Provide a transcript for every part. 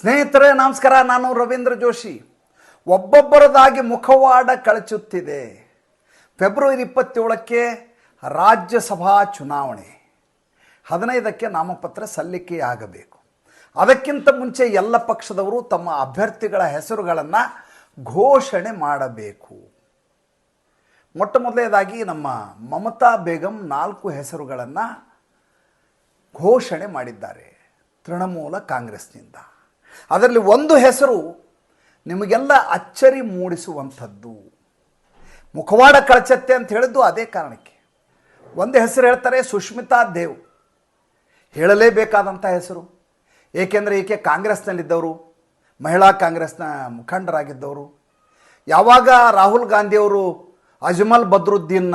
ಸ್ನೇಹಿತರೆ, ನಮಸ್ಕಾರ. ನಾನು ರವೀಂದ್ರ ಜೋಶಿ. ಒಬ್ಬೊಬ್ಬರದಾಗಿ ಮುಖವಾಡ ಕಳಚುತ್ತಿದೆ. ಫೆಬ್ರವರಿ ಇಪ್ಪತ್ತೇಳಕ್ಕೆ ರಾಜ್ಯಸಭಾ ಚುನಾವಣೆ. ಹದಿನೈದಕ್ಕೆ ನಾಮಪತ್ರ ಸಲ್ಲಿಕೆಯಾಗಬೇಕು. ಅದಕ್ಕಿಂತ ಮುಂಚೆ ಎಲ್ಲ ಪಕ್ಷದವರು ತಮ್ಮ ಅಭ್ಯರ್ಥಿಗಳ ಹೆಸರುಗಳನ್ನು ಘೋಷಣೆ ಮಾಡಬೇಕು. ಮೊಟ್ಟ ಮೊದಲನೇದಾಗಿ ನಮ್ಮ ಮಮತಾ ಬೇಗಂ ನಾಲ್ಕು ಹೆಸರುಗಳನ್ನು ಘೋಷಣೆ ಮಾಡಿದ್ದಾರೆ ತೃಣಮೂಲ ಕಾಂಗ್ರೆಸ್ನಿಂದ. ಅದರಲ್ಲಿ ಒಂದು ಹೆಸರು ನಿಮಗೆಲ್ಲ ಅಚ್ಚರಿ ಮೂಡಿಸುವಂಥದ್ದು. ಮುಖವಾಡ ಕಳಚತ್ತೆ ಅಂತ ಹೇಳಿದ್ದು ಅದೇ ಕಾರಣಕ್ಕೆ. ಒಂದು ಹೆಸರು ಹೇಳ್ತಾರೆ ಸುಷ್ಮಿತಾ ದೇವ್. ಹೇಳಲೇಬೇಕಾದಂಥ ಹೆಸರು. ಏಕೆಂದರೆ ಈಕೆ ಕಾಂಗ್ರೆಸ್ನಲ್ಲಿದ್ದವರು, ಮಹಿಳಾ ಕಾಂಗ್ರೆಸ್ನ ಮುಖಂಡರಾಗಿದ್ದವರು. ಯಾವಾಗ ರಾಹುಲ್ ಗಾಂಧಿಯವರು ಅಜ್ಮಲ್ ಬದ್ರುದ್ದೀನ್ನ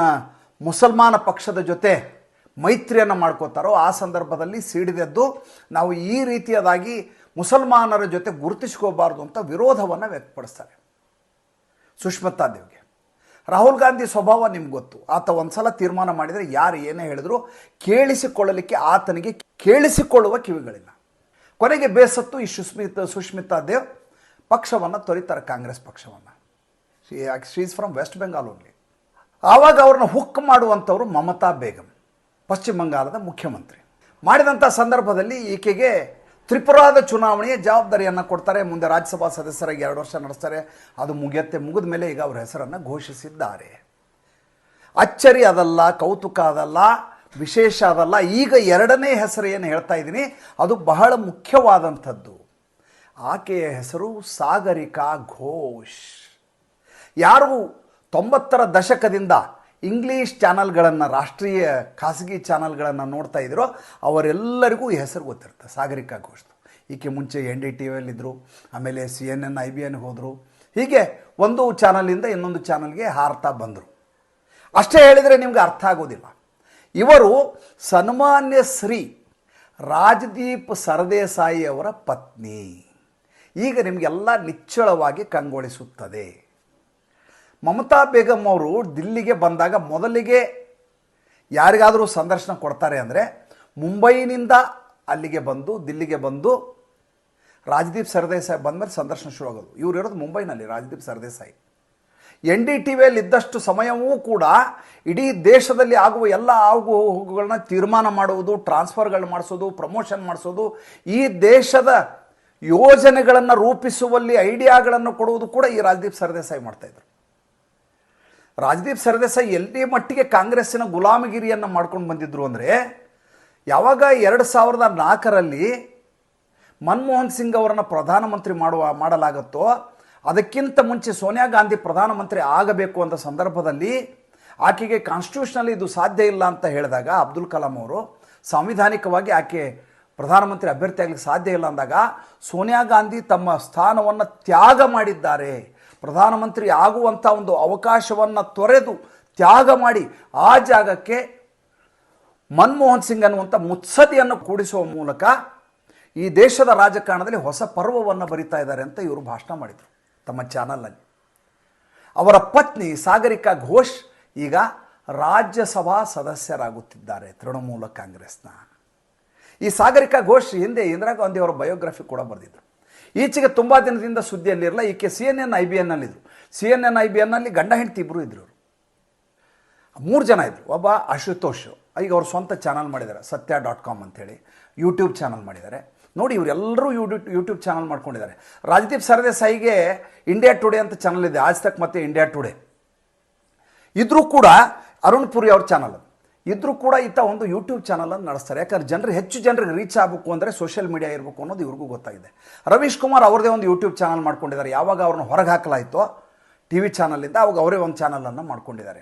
ಮುಸಲ್ಮಾನ ಪಕ್ಷದ ಜೊತೆ ಮೈತ್ರಿಯನ್ನು ಮಾಡ್ಕೋತಾರೋ ಆ ಸಂದರ್ಭದಲ್ಲಿ ಸಿಡಿದೆದ್ದು ನಾವು ಈ ರೀತಿಯದಾಗಿ ಮುಸಲ್ಮಾನರ ಜೊತೆ ಗುರುತಿಸ್ಕೋಬಾರ್ದು ಅಂತ ವಿರೋಧವನ್ನು ವ್ಯಕ್ತಪಡಿಸ್ತಾರೆ. ಸುಷ್ಮಿತಾ ದೇವ್ಗೆ. ರಾಹುಲ್ ಗಾಂಧಿ ಸ್ವಭಾವ ನಿಮ್ಗೆ ಗೊತ್ತು. ಆತ ಒಂದ್ಸಲ ತೀರ್ಮಾನ ಮಾಡಿದರೆ ಯಾರು ಏನೇ ಹೇಳಿದ್ರು ಕೇಳಿಸಿಕೊಳ್ಳಲಿಕ್ಕೆ ಆತನಿಗೆ ಕೇಳಿಸಿಕೊಳ್ಳುವ ಕಿವಿಗಳಿಲ್ಲ. ಕೊನೆಗೆ ಬೇಸತ್ತು ಈ ಸುಸ್ಮಿತಾ, ಸುಷ್ಮಿತಾ ದೇವ್ ಪಕ್ಷವನ್ನು ತೊರಿತಾರೆ ಕಾಂಗ್ರೆಸ್ ಪಕ್ಷವನ್ನು. She is from West Bengal only ಆವಾಗ ಅವ್ರನ್ನ ಹುಕ್ ಮಾಡುವಂಥವ್ರು ಮಮತಾ ಬೇಗಂ, ಪಶ್ಚಿಮ ಬಂಗಾಳದ ಮುಖ್ಯಮಂತ್ರಿ. ಮಾಡಿದಂಥ ಸಂದರ್ಭದಲ್ಲಿ ಈಕೆಗೆ ತ್ರಿಪುರಾದ ಚುನಾವಣೆಯ ಜವಾಬ್ದಾರಿಯನ್ನು ಕೊಡ್ತಾರೆ. ಮುಂದೆ ರಾಜ್ಯಸಭಾ ಸದಸ್ಯರಾಗಿ ಎರಡು ವರ್ಷ ನಡೆಸ್ತಾರೆ. ಅದು ಮುಗಿಯತ್ತೆ. ಮುಗಿದ ಮೇಲೆ ಈಗ ಅವರ ಹೆಸರನ್ನು ಘೋಷಿಸಿದ್ದಾರೆ. ಅಚ್ಚರಿ ಅದಲ್ಲ, ಕೌತುಕ ಅದಲ್ಲ, ವಿಶೇಷ ಅದಲ್ಲ. ಈಗ ಎರಡನೇ ಹೆಸರು ಏನು ಹೇಳ್ತಾ ಇದ್ದೀನಿ? ಅದು ಬಹಳ ಮುಖ್ಯವಾದಂಥದ್ದು. ಆಕೆಯ ಹೆಸರು ಸಾಗರಿಕಾ ಘೋಷ್. ಯಾರು ತೊಂಬತ್ತರ ದಶಕದಿಂದ ಇಂಗ್ಲೀಷ್ ಚಾನಲ್ಗಳನ್ನು ರಾಷ್ಟ್ರೀಯ ಖಾಸಗಿ ಚಾನಲ್ಗಳನ್ನು ನೋಡ್ತಾ ಇದ್ರೋ, ಅವರೆಲ್ಲರಿಗೂ ಹೆಸರು ಗೊತ್ತಿರುತ್ತೆ, ಸಾಗರಿಕಾ ಘೋಷ್. ಈಕೆ ಮುಂಚೆ ಎನ್ ಡಿ ಟಿ ವಿಯಲ್ಲಿದ್ದರು ಆಮೇಲೆ C N N I B N ಹೋದರು. ಹೀಗೆ ಒಂದು ಚಾನಲಿಂದ ಇನ್ನೊಂದು ಚಾನಲ್ಗೆ ಹಾರ್ತಾ ಬಂದರು. ಅಷ್ಟೇ ಹೇಳಿದರೆ ನಿಮ್ಗೆ ಅರ್ಥ ಆಗೋದಿಲ್ಲ. ಇವರು ಸನ್ಮಾನ್ಯ ಶ್ರೀ ರಾಜದೀಪ್ ಸರದೇಸಾಯಿ ಅವರ ಪತ್ನಿ. ಈಗ ನಿಮಗೆಲ್ಲ ನಿಚ್ಚಳವಾಗಿ ಕಂಗೊಳಿಸುತ್ತದೆ. ಮಮತಾ ಬೇಗಂ ಅವರು ದಿಲ್ಲಿಗೆ ಬಂದಾಗ ಮೊದಲಿಗೆ ಯಾರಿಗಾದರೂ ಸಂದರ್ಶನ ಕೊಡ್ತಾರೆ ಅಂದರೆ ಮುಂಬೈನಿಂದ ಅಲ್ಲಿಗೆ ಬಂದು, ದಿಲ್ಲಿಗೆ ಬಂದು ರಾಜದೀಪ್ ಸರ್ದೇಸಾಯಿ ಬಂದಮೇಲೆ ಸಂದರ್ಶನ ಶುರು ಆಗೋದು. ಇವ್ರು ಇರೋದು ಮುಂಬೈನಲ್ಲಿ, Rajdeep Sardesai. N D T ವಿಯಲ್ಲಿ ಇದ್ದಷ್ಟು ಸಮಯವೂ ಕೂಡ ಇಡೀ ದೇಶದಲ್ಲಿ ಆಗುವ ಎಲ್ಲ ಆಗು ಹೋಗುಗಳನ್ನ ತೀರ್ಮಾನ ಮಾಡುವುದು ಟ್ರಾನ್ಸ್ಫರ್ಗಳು ಮಾಡಿಸೋದು, ಪ್ರಮೋಷನ್ ಮಾಡಿಸೋದು, ಈ ದೇಶದ ಯೋಜನೆಗಳನ್ನು ರೂಪಿಸುವಲ್ಲಿ ಐಡಿಯಾಗಳನ್ನು ಕೊಡುವುದು ಕೂಡ ಈ ರಾಜದೀಪ್ ಸರ್ದೇಸಾಯಿ ಮಾಡ್ತಾಯಿದ್ರು ರಾಜದೀಪ್ ಸರ್ದೇಸಾಯಿ ಎಲ್ಲಿ ಮಟ್ಟಿಗೆ ಕಾಂಗ್ರೆಸ್ಸಿನ ಗುಲಾಮಗಿರಿಯನ್ನು ಮಾಡ್ಕೊಂಡು ಬಂದಿದ್ರು ಅಂದರೆ ಯಾವಾಗ ಎರಡು ಸಾವಿರದ ನಾಲ್ಕರಲ್ಲಿ ಮನಮೋಹನ್ ಸಿಂಗ್ ಅವರನ್ನು ಪ್ರಧಾನಮಂತ್ರಿ ಮಾಡುವ, ಮಾಡಲಾಗುತ್ತೋ ಅದಕ್ಕಿಂತ ಮುಂಚೆ ಸೋನಿಯಾ ಗಾಂಧಿ ಪ್ರಧಾನಮಂತ್ರಿ ಆಗಬೇಕು ಅಂತ ಸಂದರ್ಭದಲ್ಲಿ ಆಕೆಗೆ ಕಾನ್ಸ್ಟಿಟ್ಯೂಷನಲ್ಲಿ ಇದು ಸಾಧ್ಯ ಇಲ್ಲ ಅಂತ ಹೇಳಿದಾಗ ಅಬ್ದುಲ್ ಕಲಾಂ ಅವರು ಸಾಂವಿಧಾನಿಕವಾಗಿ ಆಕೆ ಪ್ರಧಾನಮಂತ್ರಿ ಅಭ್ಯರ್ಥಿ ಆಗಲಿಕ್ಕೆ ಸಾಧ್ಯ ಇಲ್ಲ ಅಂದಾಗ ಸೋನಿಯಾ ಗಾಂಧಿ ತಮ್ಮ ಸ್ಥಾನವನ್ನು ತ್ಯಾಗ ಮಾಡಿದ್ದಾರೆ. ಪ್ರಧಾನಮಂತ್ರಿ ಆಗುವಂಥ ಒಂದು ಅವಕಾಶವನ್ನು ತೊರೆದು ತ್ಯಾಗ ಮಾಡಿ ಆ ಜಾಗಕ್ಕೆ ಮನಮೋಹನ್ ಸಿಂಗ್ ಅನ್ನುವಂಥ ಮುತ್ಸದಿಯನ್ನು ಕೂಡಿಸುವ ಮೂಲಕ ಈ ದೇಶದ ರಾಜಕಾರಣದಲ್ಲಿ ಹೊಸ ಪರ್ವವನ್ನು ಬರಿತಾ ಇದ್ದಾರೆ ಅಂತ ಇವರು ಭಾಷಣ ಮಾಡಿದರು ತಮ್ಮ ಚಾನಲ್ನಲ್ಲಿ ಅವರ ಪತ್ನಿ ಸಾಗರಿಕಾ ಘೋಷ್ ಈಗ ರಾಜ್ಯಸಭಾ ಸದಸ್ಯರಾಗುತ್ತಿದ್ದಾರೆ ತೃಣಮೂಲ ಕಾಂಗ್ರೆಸ್ನ. ಈ ಸಾಗರಿಕಾ ಘೋಷ್ ಹಿಂದೆ ಇಂದಿರಾ ಗಾಂಧಿ ಅವರ ಬಯೋಗ್ರಫಿ ಕೂಡ ಬರೆದಿದ್ರು. ಈಚೆಗೆ ತುಂಬ ದಿನದಿಂದ ಸುದ್ದಿಯಲ್ಲಿರಲ್ಲ ಈಕೆ C N N I B ಎನ್ನಲ್ಲಿದ್ದರು C N N I B ಎನ್ನಲ್ಲಿ ಗಂಡ ಹೆಂಡತಿ ಇಬ್ಬರು ಇದ್ರು ಅವರು. ಮೂರು ಜನ ಇದ್ದರು ಒಬ್ಬ ಅಶುತೋಷ್ ಈಗ ಅವ್ರ ಸ್ವಂತ ಚಾನಲ್ ಮಾಡಿದ್ದಾರೆ, ಸತ್ಯ ಡಾಟ್ ಕಾಮ್ ಅಂತೇಳಿ. ಯೂಟ್ಯೂಬ್ ಚಾನಲ್ ಮಾಡಿದ್ದಾರೆ. ನೋಡಿ ಇವರೆಲ್ಲರೂ ಯೂಟ್ಯೂಬ್ ಯೂಟ್ಯೂಬ್ ಚಾನಲ್ ಮಾಡ್ಕೊಂಡಿದ್ದಾರೆ. ರಾಜದೀಪ್ ಸರ್ದೇಸಾಯಿಗೆ ಇಂಡಿಯಾ ಟುಡೇ ಅಂತ ಚಾನಲ್ ಇದೆ. ಆಜ್ ತಕ್ ಮತ್ತು ಇಂಡಿಯಾ ಟುಡೇ ಇದ್ರೂ ಕೂಡ ಅರುಣ್ ಪುರಿ ಅವ್ರ ಚಾನಲ್ ಇದ್ರೂ ಕೂಡ ಈತ ಒಂದು ಯೂಟ್ಯೂಬ್ ಚಾನಲನ್ನು ನಡೆಸ್ತಾರೆ. ಯಾಕಂದ್ರೆ ಜನರು ಹೆಚ್ಚು ಜನರಿಗೆ ರೀಚ್ ಆಗಬೇಕು ಅಂದರೆ ಸೋಷಿಯಲ್ ಮೀಡಿಯಾ ಇರಬೇಕು ಅನ್ನೋದು ಇವ್ರಿಗೂ ಗೊತ್ತಾಗಿದೆ. ರವೀಶ್ ಕುಮಾರ್ ಅವ್ರದೇ ಒಂದು ಯೂಟ್ಯೂಬ್ ಚಾನಲ್ ಮಾಡ್ಕೊಂಡಿದ್ದಾರೆ. ಯಾವಾಗ ಅವ್ರನ್ನ ಹೊರಗೆ ಹಾಕಲಾಯಿತೋ ಟಿ ವಿ ಚಾನಲಿಂದ ಅವಾಗ ಅವರೇ ಒಂದು ಚಾನಲನ್ನು ಮಾಡ್ಕೊಂಡಿದ್ದಾರೆ.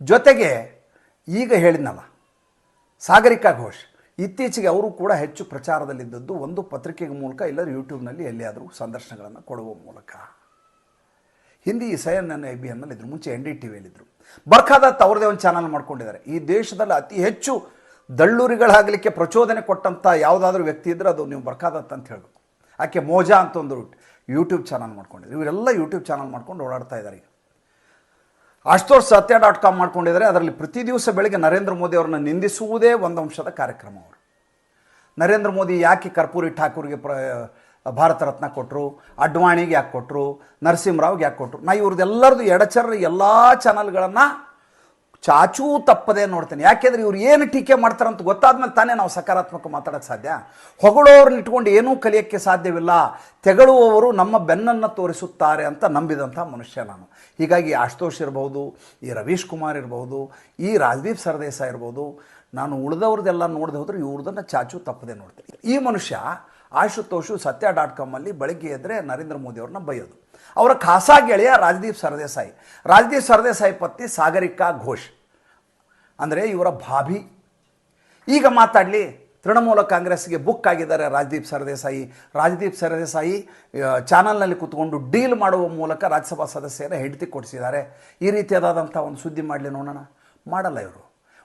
ಜೊತೆಗೆ ಈಗ ಹೇಳಿದ್ನಲ್ಲ, ಸಾಗರಿಕಾ ಘೋಷ್, ಇತ್ತೀಚೆಗೆ ಅವರು ಕೂಡ ಹೆಚ್ಚು ಪ್ರಚಾರದಲ್ಲಿದ್ದದ್ದು ಒಂದು ಪತ್ರಿಕೆಯ ಮೂಲಕ ಇಲ್ಲದ್ರೆ ಯೂಟ್ಯೂಬ್ನಲ್ಲಿ ಎಲ್ಲಿಯಾದರೂ ಸಂದರ್ಶನಗಳನ್ನು ಕೊಡುವ ಮೂಲಕ. ಹಿಂದಿ ಸೈನ್ ನನ್ನ ಐ ಬಿ ಎನ್ನಲ್ಲಿದ್ದರು ಮುಂಚೆ ಎನ್ ಡಿ ಟಿ ವಿಯಲ್ಲಿದ್ದರು ಬರ್ಖಾದತ್ ಅವ್ರದೇ ಒಂದು ಚಾನಲ್ ಮಾಡ್ಕೊಂಡಿದ್ದಾರೆ. ಈ ದೇಶದಲ್ಲಿ ಅತಿ ಹೆಚ್ಚು ದಳ್ಳೂರಿಗಳಾಗಲಿಕ್ಕೆ ಪ್ರಚೋದನೆ ಕೊಟ್ಟಂಥ ಯಾವುದಾದ್ರೂ ವ್ಯಕ್ತಿ ಇದ್ದರೆ ಅದು ನೀವು ಬರ್ಖಾದತ್ ಅಂತ ಹೇಳಬೇಕು. ಆಕೆ ಮೋಜಾ ಅಂತ ಒಂದು ಯೂಟ್ಯೂಬ್ ಚಾನಲ್ ಮಾಡ್ಕೊಂಡಿದ್ರು. ಇವರೆಲ್ಲ ಯೂಟ್ಯೂಬ್ ಚಾನಲ್ ಮಾಡ್ಕೊಂಡು ಓಡಾಡ್ತಾ ಇದ್ದಾರೆ ಈಗ. ಅಷ್ಟೋರ್ ಸತ್ಯ ಡಾಟ್ ಕಾಮ್ ಮಾಡ್ಕೊಂಡಿದ್ದಾರೆ. ಅದರಲ್ಲಿ ಪ್ರತಿ ದಿವಸ ಬೆಳಗ್ಗೆ ನರೇಂದ್ರ ಮೋದಿ ಅವರನ್ನು ನಿಂದಿಸುವುದೇ ಒಂದು ಅಂಶದ ಕಾರ್ಯಕ್ರಮ ಅವರು. ನರೇಂದ್ರ ಮೋದಿ ಯಾಕೆ ಕರ್ಪೂರಿ ಠಾಕೂರ್ಗೆ ಪ್ರ ಭಾರತ ರತ್ನ ಕೊಟ್ಟರು ಅಡ್ವಾಣಿಗೆ ಯಾಕೆ ಕೊಟ್ಟರು ನರಸಿಂಹರಾವ್ಗೆ ಯಾಕೆ ಕೊಟ್ಟರು ನಾ ಇವ್ರದ್ದೆಲ್ಲರದು ಎಡಚರ ಎಲ್ಲ ಚಾನಲ್ಗಳನ್ನು ಚಾಚೂ ತಪ್ಪದೆ ನೋಡ್ತೇನೆ. ಯಾಕೆಂದ್ರೆ ಇವ್ರು ಏನು ಟೀಕೆ ಮಾಡ್ತಾರಂತ ಗೊತ್ತಾದ್ಮೇಲೆ ತಾನೇ ನಾವು ಸಕಾರಾತ್ಮಕ ಮಾತಾಡೋಕ್ಕೆ ಸಾಧ್ಯ. ಹೊಗಳೋರನ್ನ ಇಟ್ಕೊಂಡು ಏನೂ ಕಲಿಯೋಕ್ಕೆ ಸಾಧ್ಯವಿಲ್ಲ. ತೆಗಳುವವರು ನಮ್ಮ ಬೆನ್ನನ್ನು ತೋರಿಸುತ್ತಾರೆ ಅಂತ ನಂಬಿದಂಥ ಮನುಷ್ಯ ನಾನು. ಹೀಗಾಗಿ ಆಶುತೋಷ್ ಇರ್ಬೋದು ಈ ರವೀಶ್ ಕುಮಾರ್ ಇರ್ಬೋದು ಈ ರಾಜದೀಪ್ ಸರ್ದೇಸಾಯಿ ಇರ್ಬೋದು ನಾನು ಉಳಿದವ್ರದ್ದೆಲ್ಲ ನೋಡದೆ ಹೋದ್ರೆ ಇವ್ರದನ್ನು ಚಾಚು ತಪ್ಪದೆ ನೋಡ್ತೀನಿ. ಈ ಮನುಷ್ಯ ಆಶುತೋಷು ಸತ್ಯ ಡಾಟ್ ಕಾಮಲ್ಲಿ ಬೆಳಗ್ಗೆ ಎದ್ದರೆ ನರೇಂದ್ರ ಮೋದಿ ಅವ್ರನ್ನ ಬೈಯೋದು. ಅವರ ಖಾಸಾ ಗೆಳೆಯ ರಾಜದೀಪ್ ಸರ್ದೇಸಾಯಿ. ರಾಜದೀಪ್ ಸರದೇಸಾಯಿ ಪತ್ನಿ ಸಾಗರಿಕಾ ಘೋಷ್. ಅಂದರೆ ಇವರ ಭಾಭಿ ಈಗ ಮಾತಾಡಲಿ, ತೃಣಮೂಲ ಕಾಂಗ್ರೆಸ್ಗೆ ಬುಕ್ ಆಗಿದ್ದಾರೆ ರಾಜದೀಪ್ ಸರ್ದೇಸಾಯಿ. ರಾಜದೀಪ್ ಸರ್ದೇಸಾಯಿ ಚಾನಲ್ನಲ್ಲಿ ಕೂತ್ಕೊಂಡು ಡೀಲ್ ಮಾಡುವ ಮೂಲಕ ರಾಜ್ಯಸಭಾ ಸದಸ್ಯರ ಹೆಂಡತಿ ಕೊಡಿಸಿದ್ದಾರೆ. ಈ ರೀತಿಯಾದಂಥ ಒಂದು ಸುದ್ದಿ ಮಾಡಲಿ ನೋಡೋಣ. ಮಾಡಲ್ಲ ಇವರು.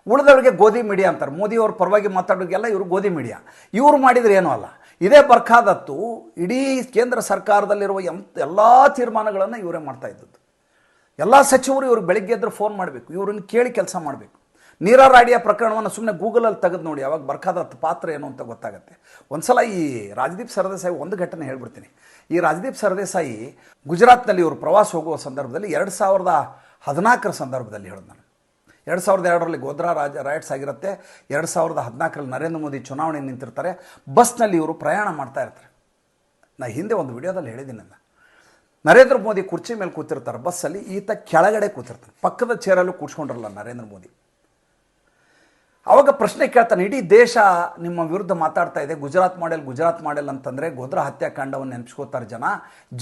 ಉಳಿದವರಿಗೆ ಗೋಧಿ ಮೀಡಿಯಾ ಅಂತಾರೆ. ಮೋದಿಯವ್ರ ಪರವಾಗಿ ಮಾತಾಡೋಕ್ಕೆಲ್ಲ ಇವರು ಗೋಧಿ ಮೀಡಿಯಾ ಇವರು ಮಾಡಿದರೆ ಏನೂ ಅಲ್ಲ. ಇದೇ ಬರ್ಖಾದತ್ತು ಇಡೀ ಕೇಂದ್ರ ಸರ್ಕಾರದಲ್ಲಿರುವ ಎಂ, ಎಲ್ಲ ತೀರ್ಮಾನಗಳನ್ನು ಇವರೇ ಮಾಡ್ತಾ ಇದ್ದದ್ದು. ಎಲ್ಲ ಸಚಿವರು ಇವ್ರಿಗೆ ಬೆಳಿಗ್ಗೆ ಎದ್ರೆ ಫೋನ್ ಮಾಡಬೇಕು, ಇವ್ರನ್ನ ಕೇಳಿ ಕೆಲಸ ಮಾಡಬೇಕು. ನೀರಾರಾಡಿಯ ಪ್ರಕರಣವನ್ನು ಸುಮ್ಮನೆ ಗೂಗಲಲ್ಲಿ ತೆಗೆದು ನೋಡಿ ಅವಾಗ ಬರ್ಖಾದತ್ತು ಪಾತ್ರ ಏನು ಅಂತ ಗೊತ್ತಾಗುತ್ತೆ. ಒಂದ್ಸಲ ಈ ರಾಜದೀಪ್ ಸರದೇಸಾಯಿ ಒಂದು ಘಟನೆ ಹೇಳ್ಬಿಡ್ತೀನಿ. ಈ ರಾಜದೀಪ್ ಸರ್ದೇಸಾಯಿ ಗುಜರಾತ್ನಲ್ಲಿ ಇವರು ಪ್ರವಾಸ ಹೋಗುವ ಸಂದರ್ಭದಲ್ಲಿ ಎರಡು ಸಾವಿರದ ಹದಿನಾಲ್ಕರ ಸಂದರ್ಭದಲ್ಲಿ ಹೇಳೋದು ಎರಡು ಸಾವಿರದ ಎರಡರಲ್ಲಿ ಗೋದ್ರಾ ರಾಜ ರೈಟ್ಸ್ ಆಗಿರುತ್ತೆ. ಎರಡು ಸಾವಿರದ ಹದಿನಾಲ್ಕರಲ್ಲಿ ನರೇಂದ್ರ ಮೋದಿ ಚುನಾವಣೆ ನಿಂತಿರ್ತಾರೆ. ಬಸ್ನಲ್ಲಿ ಇವರು ಪ್ರಯಾಣ ಮಾಡ್ತಾ ಇರ್ತಾರೆ. ನಾ ಹಿಂದೆ ಒಂದು ವಿಡಿಯೋದಲ್ಲಿ ಹೇಳಿದ್ದೀನಿ ನರೇಂದ್ರ ಮೋದಿ ಕುರ್ಚಿ ಮೇಲೆ ಕೂತಿರ್ತಾರೆ ಬಸ್ಸಲ್ಲಿ, ಈತ ಕೆಳಗಡೆ ಕೂತಿರ್ತಾರೆ ಪಕ್ಕದ ಚೇರಲ್ಲೂ ಕೂರ್ಸ್ಕೊಂಡಿರಲ್ಲ ನರೇಂದ್ರ ಮೋದಿ. ಅವಾಗ ಪ್ರಶ್ನೆ ಕೇಳ್ತಾನೆ, ಇಡೀ ದೇಶ ನಿಮ್ಮ ವಿರುದ್ಧ ಮಾತಾಡ್ತಾ ಇದೆ. ಗುಜರಾತ್ ಮಾಡೆಲ್ ಗುಜರಾತ್ ಮಾಡೆಲ್ ಅಂತಂದರೆ ಗೋಧ್ರಾ ಹತ್ಯಾಕಾಂಡವನ್ನು ನೆನಪಿಸ್ಕೋತಾರೆ ಜನ.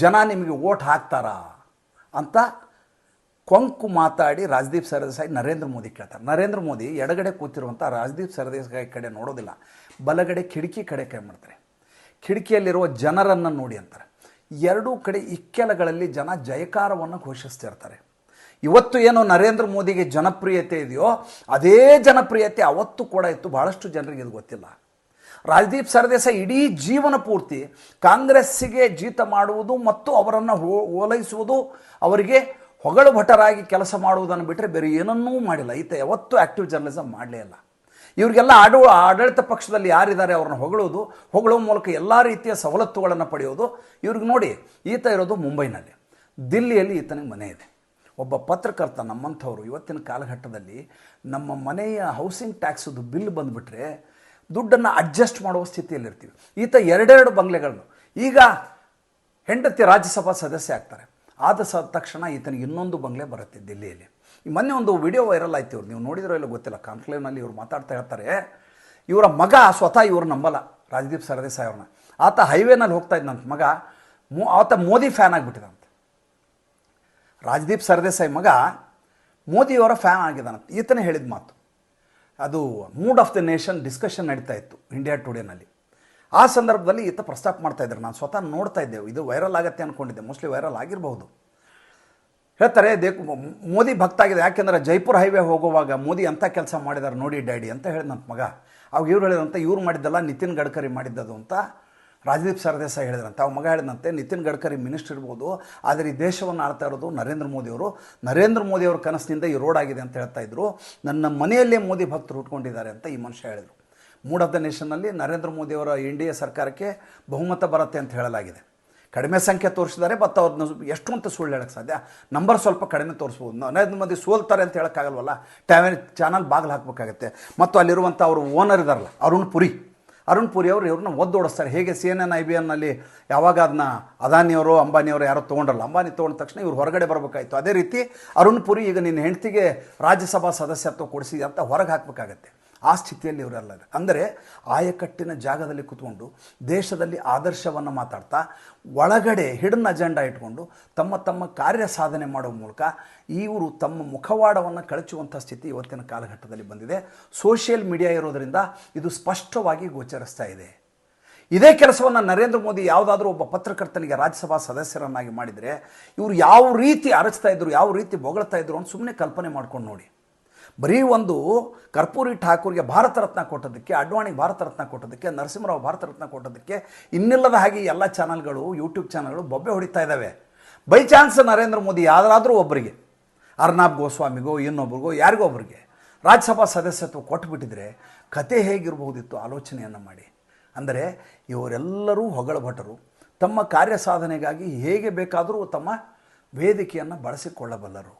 ಜನ ನಿಮಗೆ ಓಟ್ ಹಾಕ್ತಾರಾ ಅಂತ ಕೊಂಕು ಮಾತಾಡಿ ರಾಜದೀಪ್ ಸರದೇಸಾಯಿ ನರೇಂದ್ರ ಮೋದಿ ಕೇಳ್ತಾರೆ. ನರೇಂದ್ರ ಮೋದಿ ಎಡಗಡೆ ಕೂತಿರುವಂಥ ರಾಜದೀಪ್ ಸರದೇಸಾಯಿ ಕಡೆ ನೋಡೋದಿಲ್ಲ. ಬಲಗಡೆ ಕಿಟಕಿ ಕಡೆ ಕೈ ಮಾಡ್ತಾರೆ. ಕಿಟಕಿಯಲ್ಲಿರುವ ಜನರನ್ನು ನೋಡಿ ಅಂತಾರೆ. ಎರಡೂ ಕಡೆ ಇಕ್ಕೆಲಗಳಲ್ಲಿ ಜನ ಜಯಕಾರವನ್ನು ಘೋಷಿಸ್ತಿರ್ತಾರೆ ಇವತ್ತು ಏನು ನರೇಂದ್ರ ಮೋದಿಗೆ ಜನಪ್ರಿಯತೆ ಇದೆಯೋ, ಅದೇ ಜನಪ್ರಿಯತೆ ಅವತ್ತು ಕೂಡ ಇತ್ತು. ಬಹಳಷ್ಟು ಜನರಿಗೆ ಇದು ಗೊತ್ತಿಲ್ಲ. ರಾಜದೀಪ್ ಸರದೇಸಾಯಿ ಇಡೀ ಜೀವನ ಪೂರ್ತಿ ಕಾಂಗ್ರೆಸ್ಸಿಗೆ ಜೀತ ಮಾಡುವುದು ಮತ್ತು ಅವರನ್ನು ಓಲೈಸುವುದು ಅವರಿಗೆ ಹೊಗಳು ಭಟರಾಗಿ ಕೆಲಸ ಮಾಡುವುದನ್ನು ಬಿಟ್ಟರೆ ಬೇರೆ ಏನನ್ನೂ ಮಾಡಿಲ್ಲ. ಈತ ಯಾವತ್ತೂ ಆ್ಯಕ್ಟಿವ್ ಜರ್ನಲಿಸಮ್ ಮಾಡಲೇ ಇಲ್ಲ. ಇವರಿಗೆಲ್ಲ ಆಡು ಆಡಳಿತ ಪಕ್ಷದಲ್ಲಿ ಯಾರಿದ್ದಾರೆ ಅವ್ರನ್ನ ಹೊಗಳೋದು ಹೊಗಳೋ ಮೂಲಕ ಎಲ್ಲ ರೀತಿಯ ಸವಲತ್ತುಗಳನ್ನು ಪಡೆಯೋದು. ಇವ್ರಿಗೆ ನೋಡಿ, ಈತ ಇರೋದು ಮುಂಬೈನಲ್ಲಿ. ದಿಲ್ಲಿಯಲ್ಲಿ ಈತನಿಗೆ ಮನೆ ಇದೆ. ಒಬ್ಬ ಪತ್ರಕರ್ತ ನಮ್ಮಂಥವ್ರು ಇವತ್ತಿನ ಕಾಲಘಟ್ಟದಲ್ಲಿ ನಮ್ಮ ಮನೆಯ ಹೌಸಿಂಗ್ ಟ್ಯಾಕ್ಸದು ಬಿಲ್ ಬಂದುಬಿಟ್ರೆ ದುಡ್ಡನ್ನು ಅಡ್ಜಸ್ಟ್ ಮಾಡುವ ಸ್ಥಿತಿಯಲ್ಲಿರ್ತೀವಿ. ಈತ ಎರಡೆರಡು ಬಂಗ್ಲೆಗಳನ್ನು. ಈಗ ಹೆಂಡತಿ ರಾಜ್ಯಸಭಾ ಸದಸ್ಯ ಆಗ್ತಾರೆ. ಆದ ಸ ತಕ್ಷಣ ಈತನಿಗೆ ಇನ್ನೊಂದು ಬಂಗ್ಲೆ ಬರುತ್ತೆ ದಿಲ್ಲಿಯಲ್ಲಿ. ಮೊನ್ನೆ ಒಂದು ವಿಡಿಯೋ ವೈರಲ್ ಆಯ್ತು ಇವ್ರು. ನೀವು ನೋಡಿದ್ರೋ ಇಲ್ಲ ಗೊತ್ತಿಲ್ಲ. ಕಾನ್ಕ್ಲೇವ್ನಲ್ಲಿ ಇವ್ರು ಮಾತಾಡ್ತಾ ಹೇಳ್ತಾರೆ, ಇವರ ಮಗ ಸ್ವತಃ ಇವ್ರು ನಂಬಲ್ಲ. ರಾಜದೀಪ್ ಸರದೇಸಾಯಿ ಅವ್ರನ್ನ. ಆತ ಹೈವೇನಲ್ಲಿ ಹೋಗ್ತಾ ಇದ್ದಂತ ಮಗ ಮೋ, ಆತ ಮೋದಿ ಫ್ಯಾನ್ ಆಗಿಬಿಟ್ಟಿದಂತೆ ರಾಜದೀಪ್ ಸರ್ದೇಸಾಯಿ ಮಗ ಮೋದಿಯವರ ಫ್ಯಾನ್ ಆಗಿದ್ದಾನಂತ. ಈತನೇ ಹೇಳಿದ ಮಾತು. ಅದು mood of the nation discussion ನಡೀತಾ ಇತ್ತು ಇಂಡಿಯಾ ಟುಡೇನಲ್ಲಿ. ಆ ಸಂದರ್ಭದಲ್ಲಿ ಈತ ಪ್ರಸ್ತಾಪ ಮಾಡ್ತಾ ಇದ್ದಾರೆ ನಾನು ಸ್ವತಃ ನೋಡ್ತಾ ಇದ್ದೇವೆ ಇದು ವೈರಲ್ ಆಗುತ್ತೆ ಅಂದ್ಕೊಂಡಿದ್ದೆ ಮೋಸ್ಟ್ಲಿ ವೈರಲ್ ಆಗಿರಬಹುದು. ಹೇಳ್ತಾರೆ, ದೇ ಮೋದಿ ಭಕ್ತ ಆಗಿದೆ. ಯಾಕೆಂದರೆ ಜೈಪುರ್ ಹೈವೇ ಹೋಗುವಾಗ ಮೋದಿ ಅಂಥ ಕೆಲಸ ಮಾಡಿದ್ದಾರೆ ನೋಡಿ ಡ್ಯಾಡಿ ಅಂತ ಹೇಳಿದಂತ ಮಗ. ಅವಾಗ ಇವ್ರು ಹೇಳಿದಂತೆ, ಇವ್ರು ಮಾಡಿದ್ದಲ್ಲ ನಿತಿನ್ ಗಡ್ಕರಿ ಮಾಡಿದ್ದದು ಅಂತ ರಾಜದೀಪ್ ಸರ್ದೇಸಾಯಿ ಹೇಳಿದ್ರಂತೆ. ಅವ್ರ ಮಗ ಹೇಳಿದಂತೆ, ನಿತಿನ್ ಗಡ್ಕರಿ ಮಿನಿಸ್ಟರ್ ಇರ್ಬೋದು. ಆದರೆ ಈ ದೇಶವನ್ನು ಆಳ್ತಾ ಇರೋದು ನರೇಂದ್ರ ಮೋದಿಯವರು ನರೇಂದ್ರ ಮೋದಿಯವರ ಕನಸಿನಿಂದ ಈ ರೋಡ್ ಆಗಿದೆ ಅಂತ ಹೇಳ್ತಾ ಇದ್ರು. ನನ್ನ ಮನೆಯಲ್ಲೇ ಮೋದಿ ಭಕ್ತರು ಉಟ್ಕೊಂಡಿದ್ದಾರೆ ಅಂತ ಈ ಮನುಷ್ಯ ಹೇಳಿದರು. ಮೂಡ್ ಆಫ್ ದ ನೇಷನ್ನಲ್ಲಿ ನರೇಂದ್ರ ಮೋದಿಯವರ ಎನ್ ಡಿ ಎ ಸರ್ಕಾರಕ್ಕೆ ಬಹುಮತ ಬರುತ್ತೆ ಅಂತ ಹೇಳಲಾಗಿದೆ. ಕಡಿಮೆ ಸಂಖ್ಯೆ ತೋರಿಸಿದ್ದಾರೆ ಮತ್ತು ಅವ್ರನ್ನ ಎಷ್ಟು ಅಂತ ಸುಳ್ಳು ಹೇಳಕ್ಕೆ ಸಾಧ್ಯ. ನಂಬರ್ ಸ್ವಲ್ಪ ಕಡಿಮೆ ತೋರಿಸ್ಬೋದು. ನರೇಂದ್ರ ಮೋದಿ ಸೋಲ್ತಾರೆ ಅಂತ ಹೇಳೋಕ್ಕಾಗಲ್ವಲ್ಲ? ಟ್ಯಾವೆ ಚಾನಲ್ ಬಾಗಿಲು ಹಾಕಬೇಕಾಗತ್ತೆ. ಮತ್ತು ಅಲ್ಲಿರುವಂಥ ಅವರು ಓನರ್ ಇದ್ದಾರಲ್ಲ ಅರುಣ್ ಪುರಿ. ಅರುಣ್ ಪುರಿ ಅವರು ಇವ್ರನ್ನ ಒದ್ದೋಡಿಸ್ತಾರೆ ಹೇಗೆ C N N I B ಎನ್ನಲ್ಲಿ ಯಾವಾಗ ಅದನ್ನ ಅದಾನಿಯವರು ಅಂಬಾನಿಯವರು ಯಾರೋ ತೊಗೊಂಡ್ರಲ್ಲ, ಅಂಬಾನಿ ತೊಗೊಂಡ ತಕ್ಷಣ ಇವ್ರು ಹೊರಗಡೆ ಬರಬೇಕಾಯ್ತು. ಅದೇ ರೀತಿ ಅರುಣ್ ಪುರಿ ಈಗ ನಿನ್ನ ಹೆಂಡತಿಗೆ ರಾಜ್ಯಸಭಾ ಸದಸ್ಯತ್ವ ಕೊಡಿಸಿ ಅಂತ ಹೊರಗೆ ಹಾಕಬೇಕಾಗತ್ತೆ. ಆ ಸ್ಥಿತಿಯಲ್ಲಿ ಇವರೆಲ್ಲ ಅಂದರೆ ಆಯಕಟ್ಟಿನ ಜಾಗದಲ್ಲಿ ಕೂತ್ಕೊಂಡು ದೇಶದಲ್ಲಿ ಆದರ್ಶವನ್ನು ಮಾತಾಡ್ತಾ ಒಳಗಡೆ ಹಿಡನ್ ಅಜೆಂಡಾ ಇಟ್ಕೊಂಡು ತಮ್ಮ ತಮ್ಮ ಕಾರ್ಯ ಸಾಧನೆ ಮಾಡುವ ಮೂಲಕ ಇವರು ತಮ್ಮ ಮುಖವಾಡವನ್ನು ಕಳಚುವಂಥ ಸ್ಥಿತಿ ಇವತ್ತಿನ ಕಾಲಘಟ್ಟದಲ್ಲಿ ಬಂದಿದೆ. ಸೋಷಿಯಲ್ ಮೀಡಿಯಾ ಇರೋದರಿಂದ ಇದು ಸ್ಪಷ್ಟವಾಗಿ ಗೋಚರಿಸ್ತಾ ಇದೆ. ಇದೇ ಕೆಲಸವನ್ನು ನರೇಂದ್ರ ಮೋದಿ ಯಾವುದಾದ್ರೂ ಒಬ್ಬ ಪತ್ರಕರ್ತನಿಗೆ ರಾಜ್ಯಸಭಾ ಸದಸ್ಯರನ್ನಾಗಿ ಮಾಡಿದರೆ ಇವರು ಯಾವ ರೀತಿ ಅರಚ್ತಾ ಇದ್ರು, ಯಾವ ರೀತಿ ಬೊಗಳ್ತಾ ಇದ್ರು ಅಂತ ಸುಮ್ಮನೆ ಕಲ್ಪನೆ ಮಾಡ್ಕೊಂಡು ನೋಡಿ. ಬರೀ ಒಂದು ಕರ್ಪೂರಿ ಠಾಕೂರ್ಗೆ ಭಾರತ ರತ್ನ ಕೊಟ್ಟದಕ್ಕೆ ಅಡ್ವಾಣಿಗೆ ಭಾರತ ರತ್ನ ಕೊಟ್ಟದಕ್ಕೆ ನರಸಿಂಹರಾವ್ ಭಾರತ ರತ್ನ ಕೊಟ್ಟದಕ್ಕೆ ಇನ್ನಿಲ್ಲದ ಹಾಗೆ ಎಲ್ಲ ಚಾನಲ್ಗಳು ಯೂಟ್ಯೂಬ್ ಚಾನಲ್ಗಳು ಬೊಬ್ಬೆ ಹೊಡಿತಾ ಇದ್ದಾವೆ ಬೈ ಚಾನ್ಸ್ ನರೇಂದ್ರ ಮೋದಿ ಯಾರಾದರೂ ಒಬ್ಬರಿಗೆ ಅರ್ನಾಬ್ ಗೋಸ್ವಾಮಿಗೋ, ಇನ್ನೊಬ್ರಿಗೋ, ಯಾರಿಗೋ ಒಬ್ಬರಿಗೆ ರಾಜ್ಯಸಭಾ ಸದಸ್ಯತ್ವ ಕೊಟ್ಟುಬಿಟ್ಟಿದ್ರೆ ಕತೆ ಹೇಗಿರಬಹುದಿತ್ತು ಆಲೋಚನೆಯನ್ನು ಮಾಡಿ. ಅಂದರೆ ಇವರೆಲ್ಲರೂ ಹೊಗಳ ಭಟರು ತಮ್ಮ ಕಾರ್ಯ ಸಾಧನೆಗಾಗಿ ಹೇಗೆ ಬೇಕಾದರೂ ತಮ್ಮ ವೇದಿಕೆಯನ್ನು ಬಳಸಿಕೊಳ್ಳಬಲ್ಲರು.